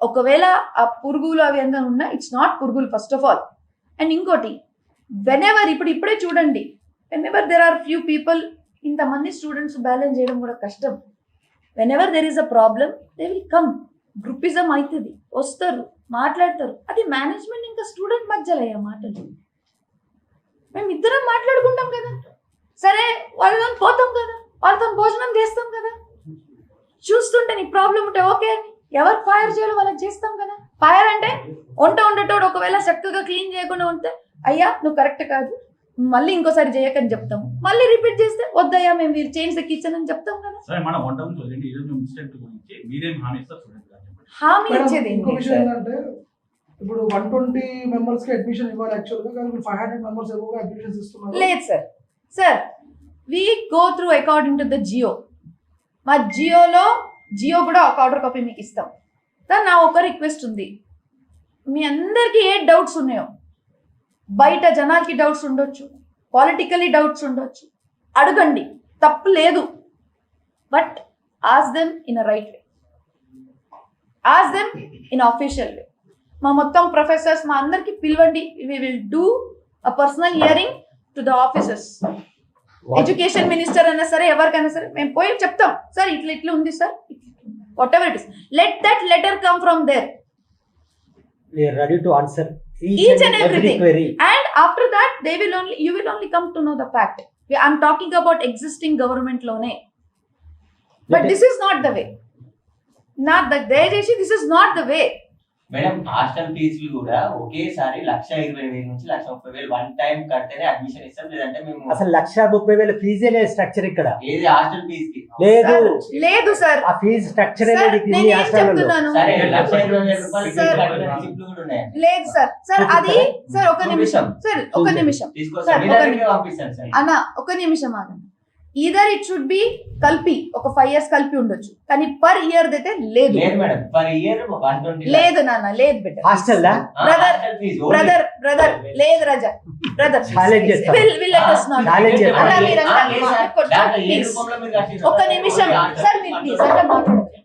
ఒకవేళ ఆ పురుగులు అవి ఏమైనా ఉన్నా ఇట్స్ నాట్ పురుగులు ఫస్ట్ ఆఫ్ ఆల్ అండ్ ఇంకోటి వెన్ ఎవర్ ఇప్పుడు ఇప్పుడే చూడండి whenever there are few people ఇంతమంది స్టూడెంట్స్ బ్యాలెన్స్ చేయడం కూడా కష్టం. Whenever there is a problem they will come groupism అవుతుంది వస్తారు మాట్లాడతారు. అది మేనేజ్మెంట్ ఇంకా స్టూడెంట్ మధ్యలో అయ్యా మాటలు. మేము ఇద్దరం మాట్లాడుకుంటాం కదా. సరే వాళ్ళతో పోతాం కదా. వాళ్ళతో భోజనం చేస్తాం కదా. చూస్తుంటే నీకు ప్రాబ్లం ఉంటే ఓకే ఎవరు ఫైర్ చేయాలో వాళ్ళకి చేస్తాం కదా? ఫైర్ అంటే వంట ఉండేటోడు ఒకవేళ చక్కగా క్లీన్ చేయకుండా ఉంటే అయ్యా నువ్వు కరెక్ట్ కాదు. మళ్ళీ ఇంకోసారి చేయకని చెప్తాం. మళ్ళీ రిపీట్ చేస్తే వద్దయ్యా మేము మీరు చేంజ్ ద కిచెన్ అని చెప్తాం కదా. సరే మన వంట వదిలేండి ఈరోజు ఇన్సిడెంట్ గురించి మీరేం హామీ ఇస్తారు చూడండి. హామీ ఇచ్చేది? ఏంటంటే ఇప్పుడు వన్ ట్వంటీ మెంబర్స్కి అడ్మిషన్ ఇవ్వాలి యాక్చువల్గా కానీ ఫైవ్ హండ్రెడ్ మెంబర్స్ ఎక్కువగా అడ్మిషన్స్ ఇస్తున్నారు. లేదు sir. Sir we go through according to the GO మా జియోలో జియో కూడా ఒక ఆర్డర్ కాపీ మీకు ఇస్తాం సార్ నా ఒక రిక్వెస్ట్ ఉంది. మీ అందరికీ ఏ డౌట్స్ ఉన్నాయో బయట జనాలకి డౌట్స్ ఉండొచ్చు పాలిటికల్లీ డౌట్స్ ఉండొచ్చు అడగండి. తప్పు లేదు. But ask them in a right way ask them in official way మా మొత్తం ప్రొఫెసర్స్ మా అందరికి పిలవండి. We will do a personal hearing to the officers education minister అయినా సరే ఎవరికైనా సరే మేము పోయి చెప్తాం. సార్ ఇట్లా ఇట్లా ఉంది sir. Whatever it is let that letter come from there Each and, and every everything. query. And after that they will only you will only come to know the fact I'm talking about existing గవర్నమెంట్లోనే but this is not the way not the దయచేసి this is not the way madam hostel ఫీజులు కూడా ఒకేసారి లక్ష ఇరవై వేల నుంచి లక్ష ముప్పై వేలు one time కడితేనే అడ్మిషన్ ఇస్తాం. లేదంటే మేము అసలు లక్ష ముప్పై వేల ఫీజే లేదు స్ట్రక్చర్ ఇక్కడ. ఏది హాస్టల్ ఫీజ్కి లేదు లేదు సార్. ఆ ఫీజు స్ట్రక్చర్ హాస్టల్లో సరే లక్ష ఇరవై వేల రూపాయలు. ఫీజు కట్టిన కూడా లేదు సార్. సార్ అది సార్. ఒక నిమిషం. సార్ ఒక. నిమిషం. పంపిస్తాను సార్. అన్న ఒక నిమిషం ఆగండి. ఈదర్ ఇట్ షుడ్ బి కలిపి ఒక ఫైవ్ ఇయర్స్ కలిపి ఉండొచ్చు. కానీ పర్ ఇయర్ అయితే లేదు. లేదు మేడం. పర్ ఇయర్ లేదు నాన్న లేదు బిడ్డ. హాస్టల్ ఫీజు బ్రదర్ బ్రదర్ లేదు రజా. బ్రదర్? ఒక నిమిషం. సార్ మీరు ప్లీజ్ అంటే మాట్లాడండి.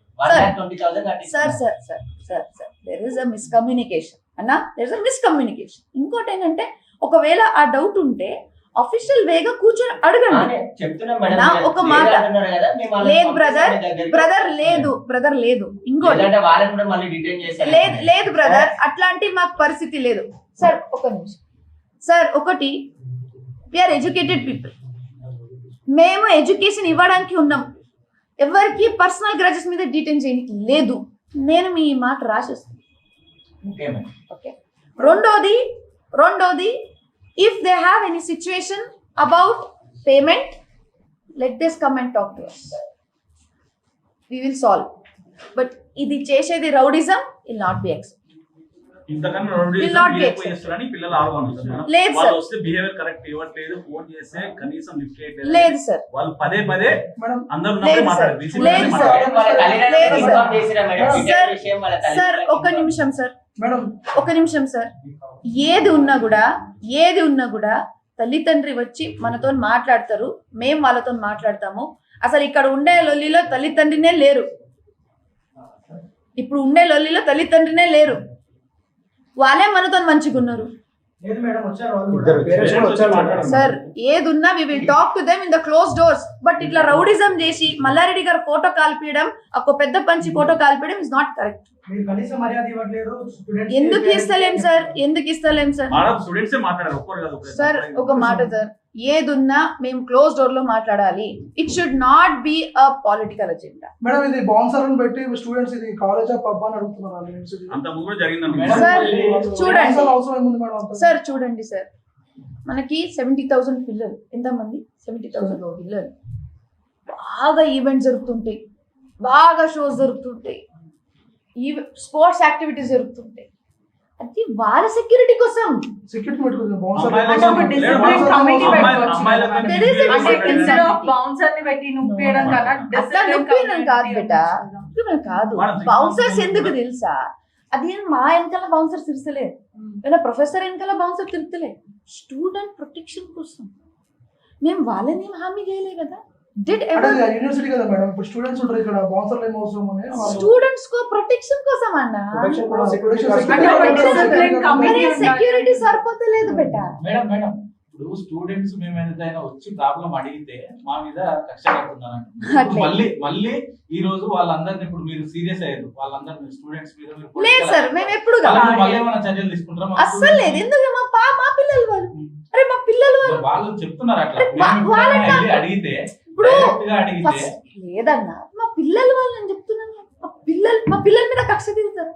Sir sir sir sir sir there is a miscommunication అన్న దెర్ ఇస్ అ మిస్కమ్యూనికేషన్ ఇంకోటి ఏంటంటే ఒకవేళ ఆ డౌట్ ఉంటే అఫీషియల్ వేగా కూర్చొని అడగండి. ఒక మాట. లేదు బ్రదర్. బ్రదర్ లేదు బ్రదర్ లేదు. ఇంకోటి. చేస్తారు లేదు లేదు బ్రదర్ అట్లాంటి మాకు పరిస్థితి లేదు. సార్ ఒక నిమిషం. సార్ ఒకటి ఆర్ ఎడ్యుకేటెడ్ పీపుల్ మేము ఎడ్యుకేషన్ ఇవ్వడానికి ఉన్నాం. ఎవరికి పర్సనల్ గ్రాజెస్ మీద డీటెయిన్ చేయడానికి లేదు. నేను మీ మాట రాసేస్తాను. ఓకే రెండోది రెండోది if they have any situation about payment let this come and talk to us we will solve but ఇది చేసేది rowdyism will not be accept Will లేదు సార్. వస్తే బిహేవియర్ కరెక్ట్ ఇవ్వట్లేదు ఫోన్ చేస్తే కనీసం లిఫ్ట్ చేయట్లేదు. లేదు సార్ వాళ్ళు పదే పదే అందరూ లేదు ఉన్నప్పుడే సార్. మాట్లాడారు. సార్. ఒక నిమిషం సార్ ఒక నిమిషం సార్. ఏది ఉన్నా కూడా ఏది ఉన్నా కూడా తల్లిదండ్రి వచ్చి మనతో మాట్లాడతారు. మేము వాళ్ళతో మాట్లాడతాము. అసలు ఇక్కడ ఉండే లొల్లిలో తల్లిదండ్రినే లేరు. ఇప్పుడు ఉండే లొల్లిలో తల్లిదండ్రినే లేరు. వాళ్ళే మనతో మంచిగా ఉన్నారు. సార్ ఏది ఉన్నా we will talk to them in the close doors but ఇట్లా రౌడిజం చేసి మల్లారెడ్డి గారు ఫోటో కాల్పియడం ఒక పెద్ద పంచి ఫోటో కాల్పియడం ఇస్ నాట్ కరెక్ట్ ఎందుకు ఇస్తలేం సార్? ఎందుకు ఇస్తలేం సార్. సార్ ఒక మాట సార్. ఏదున్నా మేము క్లోజ్ డోర్లో మాట్లాడాలి. It should not be a political agenda madam ఇది బౌన్సర్ అని పెట్టి స్టూడెంట్స్ ఇది కాలేజ్ ఆఫ్ పబ్ అని అడుగుతున్నారు? సార్, చూడండి. సార్ చూడండి సార్. మనకి సెవెంటీ థౌసండ్ పిల్లలు. ఎంతమంది? సెవెంటీ థౌసండ్ పిల్లలు. బాగా ఈవెంట్స్ జరుగుతుంటాయి. బాగా షోస్ జరుగుతుంటాయి. ఈ స్పోర్ట్స్ యాక్టివిటీస్ జరుగుతుంటాయి. అది వాళ్ళ సెక్యూరిటీ కోసం. కదా. బిడ్డ. కాదు. బౌన్సర్స్ ఎందుకు తెలుసా? అది మా వెనకాల బౌన్సర్ తిరుగుతలే లేదా ప్రొఫెసర్ వెనకాల బౌన్సర్ తిరుగుతలే. స్టూడెంట్ ప్రొటెక్షన్ కోసం. మేము వాళ్ళని హామీ చేయలే కదా? డిడ్ అంటే యూనివర్సిటీ కదా మేడం. ఇప్పుడు స్టూడెంట్స్ ఉంటారు ఇక్కడ. బౌన్సర్లు ఏం అవసరం అని స్టూడెంట్స్ కో ప్రొటెక్షన్ కోసం అన్న? సెక్యూరిటీ సరిపోతలేదు బెట మేడం మేడం ఇప్పుడు స్టూడెంట్స్ మేము ఏదైనా వచ్చి ప్రాబ్లం అడిగితే మా మీద కక్ష కడుతున్నారు. మళ్ళీ మళ్ళీ ఈ రోజు వాళ్ళందరినీ ఇప్పుడు మీరు సీరియస్ అయ్యారు. వాళ్ళందరినీ స్టూడెంట్స్ మీద మీరు లేదు సార్ మేము ఎప్పుడు మళ్ళీ ఏమైనా చర్యలు తీసుకుంటారా? అస్సలు లేదు. ఎందుకు? మా పా మా పిల్లలు వాళ్ళు. అరే మా పిల్లలు వాళ్ళు. చెప్తున్నారు అట్లా. అడిగితే ఇప్పుడు లేదన్నా మా పిల్లలు వాళ్ళు నేను. చెప్తున్నాను మా పిల్లలు మా పిల్లల మీద కక్ష తీరుతారు.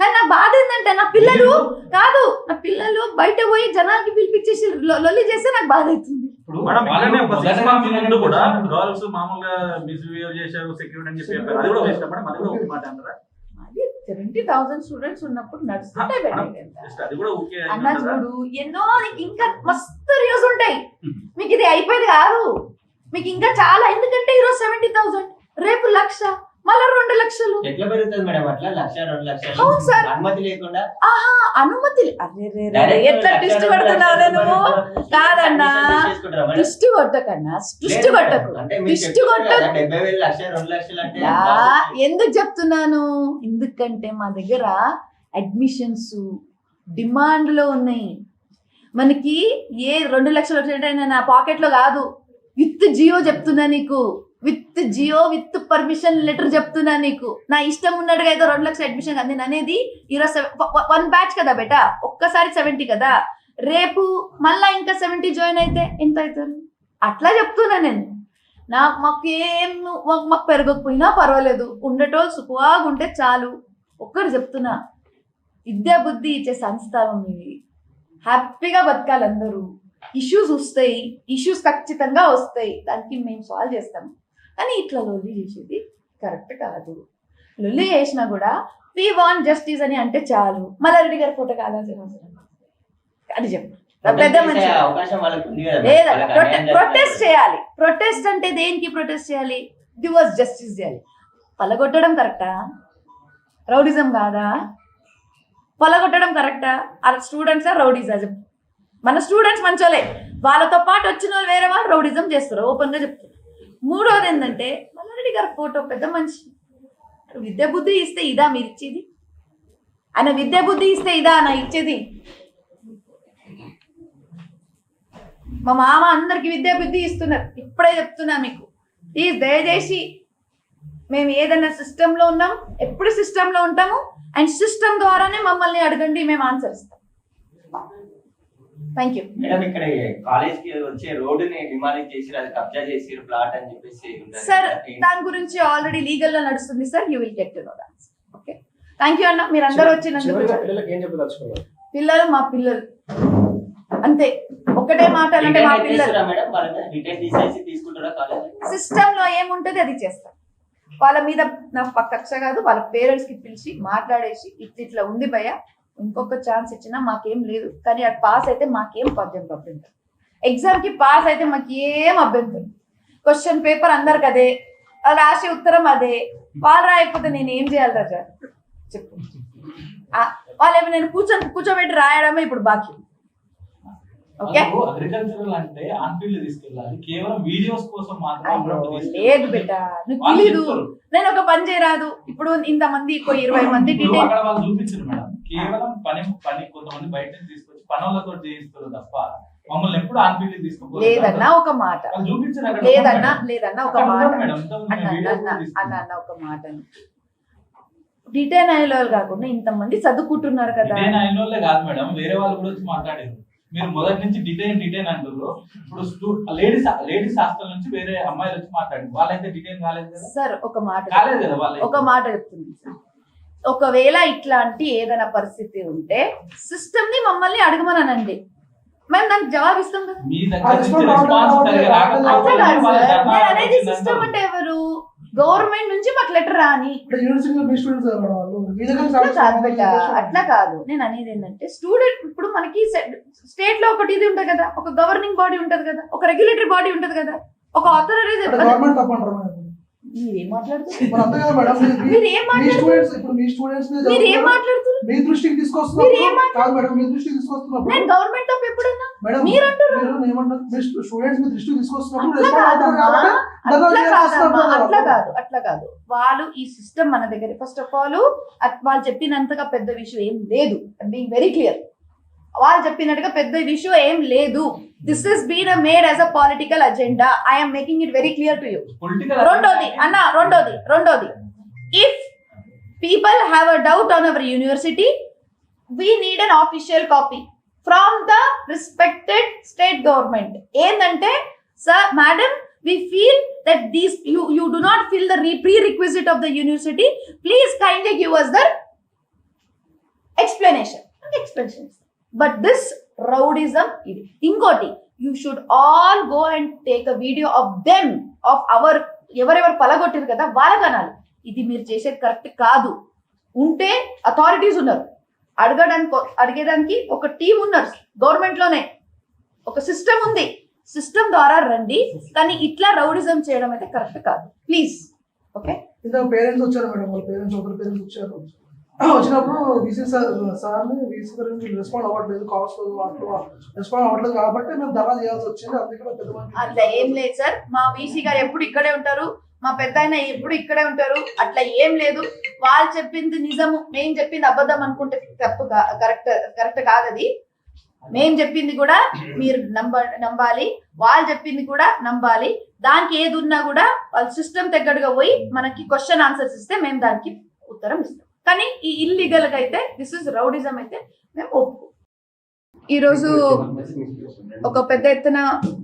కానీ నా బాధ ఏంటంటే నా పిల్లలు కాదు నా పిల్లలు బయట పోయి జనాలకి పిలిపించేసి లొల్లి చేస్తే నాకు బాధ అవుతుంది. ఇప్పుడు మేడం వాళ్ళు ఇక్కడనే ఒక సిక్స్ మొదటగా మంత్స్ మీరు ముందు కూడా చెప్పారు. గర్ల్స్ మామూలుగా మిస్బిహేవ్ చేశారు సెక్యూరిటీ అని చెప్పి చెప్పారు. అది కూడా వేస్ట్ మేడం అది కూడా ఒక మాట అంటారా? అది సెవెంటీ థౌసండ్ స్టూడెంట్స్ ఉన్నప్పుడు నడుస్తుంటే అన్న చూడు ఎన్నో ఇంకా మస్తు రివ్యూస్ ఉంటాయి. మీకు ఇది అయిపోయింది కాదు. మీకు ఇంకా చాలా ఎందుకంటే ఈరోజు సెవెంటీ థౌసండ్ రేపు లక్ష మళ్ళా రెండు లక్షలు. ఎట్లా పెరుగుతుంది మేడం అట్లా? లక్ష రెండు లక్షలు. అవును సార్. అనుమతి లేకుండా? ఆహా అనుమతి లే- అరే రే రే, Direct ఎట్లా లక్ష, ట్విస్ట్ రెండు కొడుతున్నావు లక్షలు నువ్వు? మరి కాదన్నా. admission చేసుకుంటారా మేడం? ట్విస్ట్ కొట్టకన్నా. ట్విస్ట్ లేదు మేడం. కొట్టకు. అంటే మీరు ట్విస్ట్ చెప్తున్నారు కొట్టకు. కదా, డెబ్బై వేలు లక్ష రెండు లక్షలు అంటే యా, ఎందుకు చెప్తున్నాను? ఎందుకంటే మా దగ్గర అడ్మిషన్స్ డిమాండ్లో ఉన్నాయి. మనకి ఏ రెండు లక్షలు వచ్చేటైనా నా పాకెట్లో కాదు. విత్ జియో చెప్తున్నా నీకు. With GO with permission letter చెప్తున్నా నీకు. నా ఇష్టం ఉన్నట్టుగా అయితే రెండు లక్షల అడ్మిషన్ అంది అనేది ఈరోజు వన్ బ్యాచ్ కదా బేటా? ఒక్కసారి సెవెంటీ కదా? రేపు మళ్ళా ఇంకా సెవెంటీ జాయిన్ అయితే ఎంత అవుతారు అట్లా చెప్తున్నా నేను. నా మాకు ఏం మాకు మాకు పెరగకపోయినా పర్వాలేదు. ఉండటోళ్ళు సుఖంగా ఉంటే చాలు. ఒక్కరు చెప్తున్నా. విద్యా బుద్ధి ఇచ్చే సంస్థానం ఇది హ్యాపీగా బతకాలి అందరూ. ఇష్యూస్ వస్తాయి ఇష్యూస్ ఖచ్చితంగా వస్తాయి. దానికి మేము సాల్వ్ చేస్తాం కానీ ఇట్లా లొల్లి చేసేది కరెక్ట్ కాదు. లొల్లి చేసినా కూడా వి వాంట్ జస్టిస్ అని అంటే చాలు. మల్లారెడ్డి గారి ఫోటో కావాల్సిన అవసరం. అది చెప్పు. పెద్ద మనిషి. లేదా ప్రొటెస్ట్. చేయాలి. ప్రొటెస్ట్ అంటే దేనికి ప్రొటెస్ట్ చేయాలి? డివోర్స్ జస్టిస్ చేయాలి. పలగొట్టడం కరెక్టా? రౌడిజం కాదా? పలగొట్టడం కరెక్టా? ఆ స్టూడెంట్సా రౌడీసా చెప్పు. మన స్టూడెంట్స్ మంచోలే. వాళ్ళతో పాటు వచ్చిన వాళ్ళు వేరే వాళ్ళు రౌడిజం చేస్తారు. ఓపెన్గా చెప్తారు మూడవది ఏంటంటే మల్లారెడ్డి గారి ఫోటో పెద్ద మనిషి. విద్య బుద్ధి ఇస్తే ఇదా మీరు ఇచ్చేది? ఆయన విద్య బుద్ధి ఇస్తే ఇదా నా ఇచ్చేది? మా మామ అందరికి విద్యా బుద్ధి ఇస్తున్నారు. ఇప్పుడే చెప్తున్నా మీకు. ప్లీజ్ దయచేసి మేము ఏదైనా సిస్టంలో ఉన్నాం ఎప్పుడు సిస్టంలో ఉంటాము అండ్ సిస్టమ్ ద్వారానే మమ్మల్ని అడగండి మేము ఆన్సర్ ఇస్తాం. థ్యాంక్ యూ మేడం ఇక్కడ కాలేజ్కి వచ్చే రోడ్డుని డిమాలిష్ చేసి అది కబ్జా చేసి ప్లాట్ అని చెప్పేసి సార్? దాని గురించి ఆల్రెడీ లీగల్లో నడుస్తుంది sir you will get to know that okay thank you అన్న. మీరు అందరూ వచ్చినందుకు చివరిగా పిల్లలకి ఏం చెప్పదలుచుకున్నారు? పిల్లలు మా పిల్లలు. అంతే. ఒకటే మాట అంటే మా పిల్లలు. సిస్టమ్లో? ఏముంటుంది అది చేస్తాం. వాళ్ళ మీద నా పక్క కక్ష కాదు వాళ్ళ పేరెంట్స్కి పిలిచి మాట్లాడేసి ఇట్లా ఇట్లా ఉంది భయ ఇంకొక ఛాన్స్ ఇచ్చినా మాకేం లేదు. కానీ అది పాస్ అయితే మాకేం పద్దెనిమిది అభ్యంతరం ఎగ్జామ్కి పాస్ అయితే మాకు ఏం అభ్యంతరం క్వశ్చన్ పేపర్ అందరికి అదే. రాసే ఉత్తరం అదే. వాళ్ళు రాయకపోతే నేను ఏం చేయాలి రాజా? చెప్పు. వాళ్ళు ఏమి నేను కూర్చొని కూర్చోబెట్టి రాయడమే ఇప్పుడు బాకీ. ఓకే? అగ్రికల్చరల్ అంటే ఆన్ఫీల్డ్ తీసుకెళ్ళాలి. కేవలం వీడియోస్ కోసం మాత్రమే అయ్యో, అప్పుడప్పుడు తీసుకెళ్ళాలి. లేదు బిడ్డ. నీకు వాళ్ళు తెలీదు. నేను ఒక పని చేయరాదు. ఇప్పుడు ఇంతమంది ఇరవై మంది ఇప్పుడు కేవలం పని పని కొంతమంది బయట తీసుకొచ్చి పనులతో చేయిస్తారు తప్ప మమ్మల్ని ఎప్పుడు ఆన్ఫీల్డ్ తీసుకోలేదు లేదన్నా ఒక మాట. లేదన్నా లేదన్నా ఒక మాట. అన్న ఒక మాట. డిటైన్ అయ్యే వాళ్ళు కాకుండా ఇంతమంది చదువుకుంటున్నారు కదా. డిటైన్ అయిన వాళ్ళే కాదు మేడం వేరే వాళ్ళు కూడా వచ్చి మాట్లాడారు. మీరు మొదటి నుంచి డిటైన్ డిటైన్ అంటారు ఇప్పుడు లేడీస్ లేడీస్ హాస్టల్ నుంచి వేరే అమ్మాయిలు వచ్చి మాట్లాడారు. వాళ్ళైతే డిటైన్ కాలేదు కదా? సార్ ఒక మాట. కాలేదు కదా వాళ్ళు ఒక మాట చెప్తుంది సార్. ఒకవేళ ఇట్లాంటి ఏదైనా పరిస్థితి ఉంటే సిస్టమ్ని మమ్మల్ని అడగమనండి. మేము దానికి జవాబు ఇస్తాం కదా? అనేది. సిస్టమ్ అంటే ఎవరు? గవర్నమెంట్ నుంచి మాకు లెటర్ రాని. కదా అట్లా కాదు బిడ్డ అట్లా కాదు. నేను అనేది ఏంటంటే స్టూడెంట్ ఇప్పుడు మనకి స్టేట్లో ఒకటి ఇది ఉంటది కదా. ఒక గవర్నింగ్ బాడీ ఉంటది కదా. ఒక రెగ్యులేటరీ బాడీ ఉంటది కదా. ఒక ఆథరైజ్ మీరేం మాట్లాడుతున్నారు? మీ- దృష్టికి అట్లా కదా. కాదు అట్లా కాదు వాళ్ళు ఈ సిస్టమ్ మన దగ్గర. ఫస్ట్ ఆఫ్ ఆల్ వాళ్ళు చెప్పినంతగా పెద్ద విషయం ఏం లేదు. బీయింగ్ వెరీ క్లియర్ వాళ్ళు చెప్పినట్టుగా పెద్ద విషయం ఏం లేదు. This is been made as a political agenda I'm making it very clear to you రెండోది అన్న రెండోది రెండోది. If people have a doubt on our university we need an official copy from the respected state government ఏంటంటే sir madam we feel that these you you do not feel the prerequisite of the university please kindly give us the explanation explanation but this rowdyism ఇది ఇంకోటి. You should all go and take a video of them of our ఎవరెవరు పలగొట్టారు కదా వాళ్ళ కనాలి ఇది మీరు చేసేది కరెక్ట్ కాదు. ఉంటే అథారిటీస్ ఉన్నారు. అడగడానికి అడిగేదానికి ఒక టీం ఉన్నారు. గవర్నమెంట్లోనే ఒక సిస్టమ్ ఉంది. సిస్టమ్ ద్వారా రండి. కానీ ఇట్లా రౌడిజం చేయడం అయితే కరెక్ట్ కాదు. ప్లీజ్ ఓకే పేరెంట్స్ వచ్చారు మేడం వాళ్ళ పేరెంట్స్ ఒకరి పేరెంట్స్ వచ్చారు. వచ్చినప్పుడు వీసీ సార్ సార్ని వీసీ గారు రెస్పాండ్ అవ్వట్లేదు కాల్స్ రెస్పాండ్ అవ్వట్లేదు కాబట్టి మేము ధర్నా చేయాల్సి వచ్చింది. అందుకే పెద్ద అట్లా ఏం లేదు సార్. మా వీసీ గారు ఎప్పుడు ఇక్కడే ఉంటారు మా పెద్ద ఆయన ఎప్పుడు ఇక్కడే ఉంటారు అట్లా ఏం లేదు. వాళ్ళు చెప్పింది నిజము మేము చెప్పింది అబద్ధం అనుకుంటే తప్పు కరెక్ట్ కరెక్ట్ కాదది మేం చెప్పింది కూడా మీరు నమ్మ నమ్మాలి వాళ్ళు చెప్పింది కూడా నమ్మాలి. దానికి ఏది ఉన్నా కూడా వాళ్ళ సిస్టమ్ తగ్గట్టుగా పోయి మనకి క్వశ్చన్ ఆన్సర్స్ ఇస్తే మేము దానికి ఉత్తరం ఇస్తాం. కానీ ఈ ఇల్లీగల్గా అయితే దిస్ ఇస్ రౌడిజం అయితే మేము ఒప్పుకో ఈరోజు ఒక పెద్ద ఎత్తున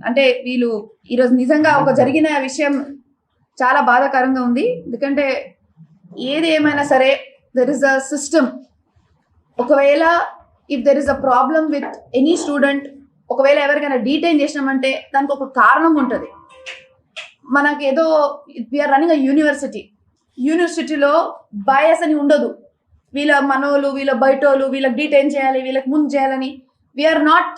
అంటే వీళ్ళు ఈరోజు నిజంగా ఒక జరిగిన విషయం చాలా బాధాకరంగా ఉంది. ఎందుకంటే ఏది ఏమైనా సరే దెర్ ఇస్ అ సిస్టమ్ ఒకవేళ if there is a problem with any student ఒకవేళ ఎవరికైనా డీటైన్ చేసినామంటే దానికి ఒక కారణం ఉంటుంది. మనకి ఏదో we are running a university యూనివర్సిటీలో బయాస్ అని ఉండదు. వీళ్ళ మనోళ్ళు వీళ్ళ బయటోళ్ళు వీళ్ళకి డీటైన్ చేయాలి వీళ్ళకి ముందు చేయాలని. We are not